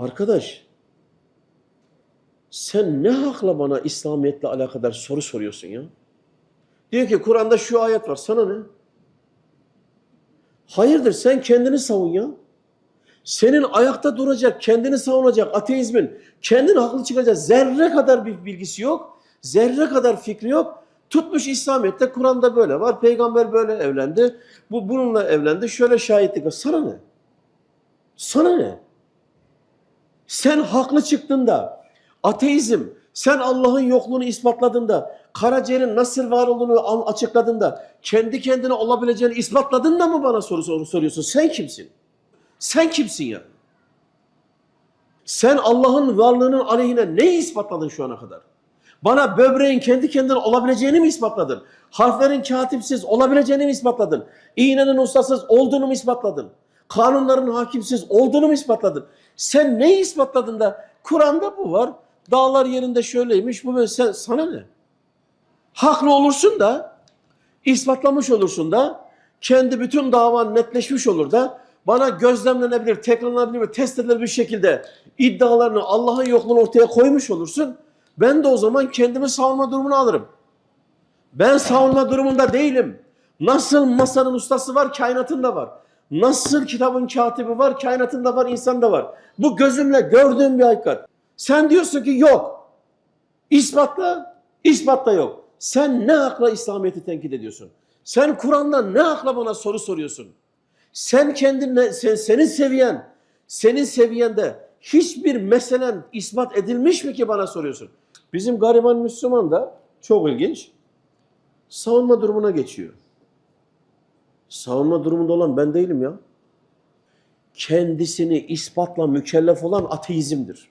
Arkadaş, sen ne hakla bana İslamiyetle alakadar soru soruyorsun ya? Diyor ki Kur'an'da şu ayet var. Sana ne? Hayırdır sen kendini savun ya. Senin ayakta duracak, kendini savunacak ateizmin, kendini haklı çıkacak zerre kadar bir bilgisi yok. Zerre kadar fikri yok. Tutmuş İslamiyet'te Kur'an'da böyle var. Peygamber böyle evlendi. Bu bununla evlendi. Şöyle şahitlik var. Sana ne? Sana ne? Sen haklı çıktığında, ateizm, sen Allah'ın yokluğunu ispatladığında, karaciğerin nasıl var olduğunu an- açıkladığında, kendi kendine olabileceğini ispatladığında mı bana soru, soru soruyorsun? Sen kimsin? Sen kimsin ya? Sen Allah'ın varlığının aleyhine neyi ispatladın şu ana kadar? Bana böbreğin kendi kendine olabileceğini mi ispatladın? Harflerin katipsiz olabileceğini mi ispatladın? İğnenin ustasız olduğunu mu ispatladın? Kanunların hakimsiz olduğunu mu ispatladın? Sen neyi ispatladın da Kur'an'da bu var. Dağlar yerinde şöyleymiş bu böyle sen, sana ne? Haklı olursun da ispatlamış olursun da kendi bütün davan netleşmiş olur da bana gözlemlenebilir, tekrarlanabilir ve test edilebilir bir şekilde iddialarını Allah'ın yokluğunu ortaya koymuş olursun. Ben de o zaman kendimi savunma durumuna alırım. Ben savunma durumunda değilim. Nasıl masanın ustası var, kainatın da var. Nasıl kitabın katibi var, kainatın da var, insan da var. Bu gözümle gördüğüm bir hakikat. Sen diyorsun ki yok. İspatla, ispatla yok. Sen ne akla İslamiyet'i tenkit ediyorsun? Sen Kur'an'dan ne akla bana soru soruyorsun? Sen kendinle, sen, senin seviyen, senin seviyende hiçbir meselen ispat edilmiş mi ki bana soruyorsun? Bizim gariban Müslüman da çok ilginç. Savunma durumuna geçiyor. Savunma durumunda olan ben değilim ya. Kendisini ispatla mükellef olan ateizmdir.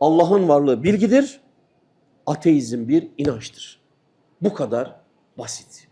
Allah'ın varlığı bilgidir. Ateizm bir inançtır. Bu kadar basit.